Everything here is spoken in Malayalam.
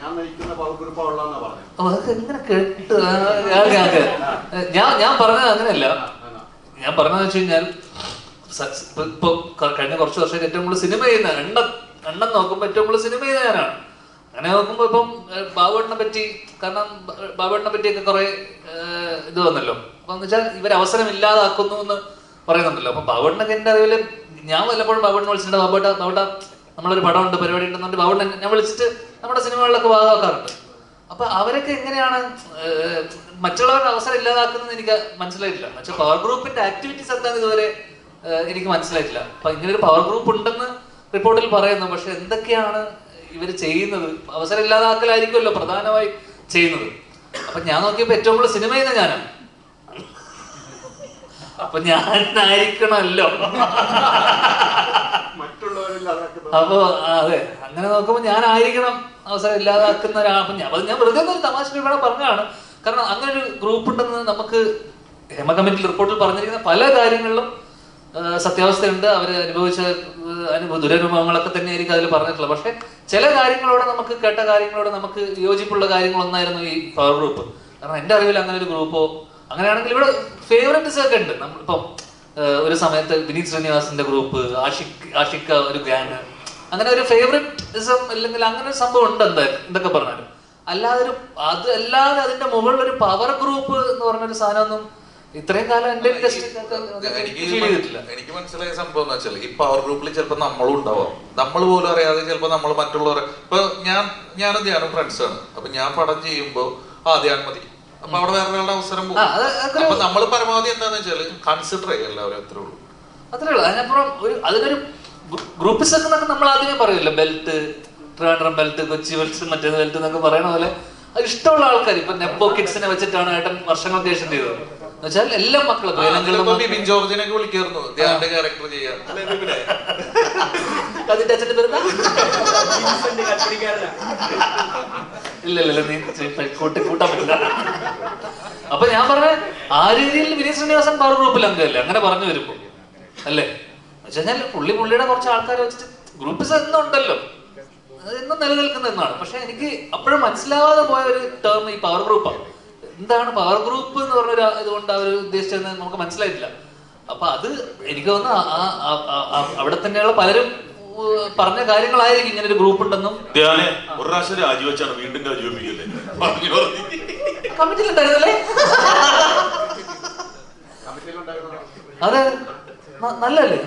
ഞാൻ പറഞ്ഞത്. കേട്ട്. ഞാൻ ഞാൻ പറഞ്ഞത് അങ്ങനെയല്ല. ഞാൻ പറഞ്ഞതെന്ന് വെച്ച് കഴിഞ്ഞാൽ ഇപ്പൊ കഴിഞ്ഞ കുറച്ച് വർഷം ഏറ്റവും കൂടുതൽ സിനിമ ചെയ്യുന്ന എണ്ണ എണ്ണം നോക്കുമ്പോൾ ഏറ്റവും കൂടുതൽ സിനിമ ചെയ്യുന്ന ഞാനാണ് അങ്ങനെ നോക്കുമ്പോൾ ഇപ്പം ബാബുണ്ണെ പറ്റി കാരണം ബാബുണ്ണെ പറ്റി പറ്റിയൊക്കെ കുറെ ഇത് വന്നല്ലോ. അപ്പൊ എന്ന് വെച്ചാൽ ഇവർ അവസരം ഇല്ലാതാക്കുന്നു എന്ന് പറയുന്നുണ്ടല്ലോ. അപ്പൊ ബാബുണ്ണൊക്കെ എന്റെ അറിവിൽ ഞാൻ വല്ലപ്പോഴും ബാബുണ്ണെ വിളിച്ചിട്ടുണ്ട് ബാബുട്ട ബാബുട്ട നമ്മളൊരു പടമുണ്ട് പരിപാടി ഉണ്ടെന്നുണ്ട് ബാബുണ്ട് ഞാൻ വിളിച്ചിട്ട് നമ്മുടെ സിനിമകളിലൊക്കെ ഭാഗമാക്കാറുണ്ട്. അപ്പൊ അവരൊക്കെ എങ്ങനെയാണ് മറ്റുള്ളവരുടെ അവസരം ഇല്ലാതാക്കുന്നത് എനിക്ക് മനസ്സിലായിട്ടില്ല. പക്ഷെ പവർ ഗ്രൂപ്പിന്റെ ആക്ടിവിറ്റീസ് എന്താണെന്ന് ഇതുവരെ എനിക്ക് മനസ്സിലായിട്ടില്ല. അപ്പൊ ഇങ്ങനെ ഒരു പവർ ഗ്രൂപ്പ് ഉണ്ടെന്ന് റിപ്പോർട്ടിൽ പറയുന്നു. പക്ഷെ എന്തൊക്കെയാണ് ഇവർ ചെയ്യുന്നത്? അവസരം ഇല്ലാതാക്കലായിരിക്കുമല്ലോ പ്രധാനമായി ചെയ്യുന്നത്. അപ്പൊ ഞാൻ നോക്കിയപ്പോ ഏറ്റവും കൂടുതൽ സിനിമ ചെയ്യുന്ന ഞാനാണ് അപ്പൊ ഞാനായിരിക്കണമല്ലോ. അപ്പൊ അതെ. അങ്ങനെ നോക്കുമ്പോൾ ഞാനായിരിക്കണം അവസരം ഇല്ലാതാക്കുന്ന അപ്പൊ ഞാൻ ഞാൻ വെറുതെ ഒരു തമാശ ഇവിടെ പറഞ്ഞതാണ്. കാരണം അങ്ങനെ ഒരു ഗ്രൂപ്പ് ഉണ്ടെന്ന് നമുക്ക് ഹേമ കമ്മിറ്റി റിപ്പോർട്ടിൽ പറഞ്ഞിരിക്കുന്ന പല കാര്യങ്ങളിലും സത്യാവസ്ഥയുണ്ട്. അവർ അനുഭവിച്ച അനുഭവ ദുരനുഭവങ്ങളൊക്കെ തന്നെ തന്നെയായിരിക്കും അതിൽ പറഞ്ഞിട്ടുള്ളത്. പക്ഷെ ചില കാര്യങ്ങളോട് നമുക്ക് കേട്ട കാര്യങ്ങളോട് നമുക്ക് യോജിപ്പുള്ള കാര്യങ്ങളൊന്നായിരുന്നു ഈ പവർ ഗ്രൂപ്പ് കാരണം എന്റെ അറിവിൽ അങ്ങനെ ഒരു ഗ്രൂപ്പോ അങ്ങനെയാണെങ്കിൽ ഇവിടെ ഫേവറേറ്റ്സ് ഒക്കെ ഉണ്ട്. നമ്മളിപ്പം ഒരു സമയത്ത് വിനീത് ശ്രീനിവാസിന്റെ ഗ്രൂപ്പ് ആഷിഖ് ആഷിക്ക ഒരു ഗ്യാങ് അങ്ങനെ ഒരു ഫേവറിറ്റിസം അല്ലെങ്കിൽ അങ്ങനെ ഒരു സംഭവം ഉണ്ട് എന്തായാലും എന്തൊക്കെ പറഞ്ഞാലും. അല്ലാതെ ഒരു അത് അല്ലാതെ അതിന്റെ മുകളിൽ ഒരു പവർ ഗ്രൂപ്പ് എന്ന് പറഞ്ഞൊരു സാധനമൊന്നും ഇത്രയും കാലം എന്റെ എനിക്ക് മനസ്സിലായ സംഭവം എന്ന് വെച്ചാൽ ഈ പവർ ഗ്രൂപ്പിൽ ചിലപ്പോൾ നമ്മളും ഉണ്ടാവാം. നമ്മൾ പോലും അറിയാതെ ചിലപ്പോൾ നമ്മൾ മറ്റുള്ളവരെ ഇപ്പൊ ഞാൻ ഞാനും ധ്യാനം ഫ്രണ്ട്സ് ആണ്. അപ്പൊ ഞാൻ പടം ചെയ്യുമ്പോൾ ആ ധ്യാനം മതി. അപ്പൊ അവിടെ വേറെ ഒരാളുടെ അവസരം പോകും. അപ്പൊ നമ്മൾ പരമാവധി എന്താന്ന് വെച്ചാൽ കൺസിഡർ ചെയ്യുക എല്ലാവരും അത്രേ ഉള്ളൂ. അത്രേ ഉള്ളൂ. അതിനപ്പുറം ഒരു അതിനൊരു ഗ്രൂപ്പിസ് എന്നൊക്കെ നമ്മൾ ആദ്യമേ പറയില്ല belt Trivandrum belt Kochi belt മറ്റേ ബെൽറ്റ് എന്നൊക്കെ പറയണ പോലെ അത് ഇഷ്ടമുള്ള ആൾക്കാർ ഇപ്പൊ നെപ്പോ കിഡ്സിനെ വെച്ചിട്ടാണ് ഏട്ടൻ വർഷങ്ങൾക്ക് ശേഷം ചെയ്തത്. എന്നുവെച്ചാൽ എല്ലാ മക്കളും ബിബിൻ ജോർജിനൊക്കെ വിളിക്കായിരുന്നു ക്യാരക്ടർ ചെയ്യാൻ. അതിന്റെ അച്ഛന്റെ കൽപ്പണിക്കാരനാ. ഇല്ല ഇല്ല നീ കൂട്ടി കൂട്ടാൻ പറ്റില്ല. അപ്പൊ ഞാൻ പറഞ്ഞ ആ രീതിയിൽ വിനീത് ശ്രീനിവാസൻ പവർ ഗ്രൂപ്പിൽ അംഗമല്ലേ? അങ്ങനെ പറഞ്ഞു വരുമ്പോ. അല്ലേ? വെച്ചാൽ പുള്ളി പുള്ളിയുടെ കുറച്ച് ആൾക്കാരെ വെച്ചിട്ട് ഗ്രൂപ്പ് എന്നും ഉണ്ടല്ലോ. അത് എന്നും നിലനിൽക്കുന്ന എന്നാണ് പക്ഷെ എനിക്ക് അപ്പോഴും മനസ്സിലാവാതെ പോയ ഒരു ടേം ഈ പവർ ഗ്രൂപ്പാണ് എന്താണ് പവർ ഗ്രൂപ്പ് എന്ന് പറഞ്ഞ ഒരു ഇതുകൊണ്ട് അവർ ഉദ്ദേശിച്ചതെന്ന് നമുക്ക് മനസ്സിലായിട്ടില്ല. അപ്പൊ അത് എനിക്ക് തോന്നുന്നു അവിടെ തന്നെയുള്ള പലരും പറഞ്ഞ കാര്യങ്ങളായിരിക്കും ഇങ്ങനെ ഒരു ഗ്രൂപ്പ് ഉണ്ടെന്നും. ധ്യാനെ ഒരു പ്രാവശ്യം രാജിവെച്ചാണ് വീണ്ടും രാജിവെപ്പിക്കല്ലേ. കമ്മിറ്റിയിലുണ്ടായിരുന്നല്ലേ കമ്മിറ്റിയിലുണ്ടായിരുന്നോ? അതെ. നല്ലല്ലേ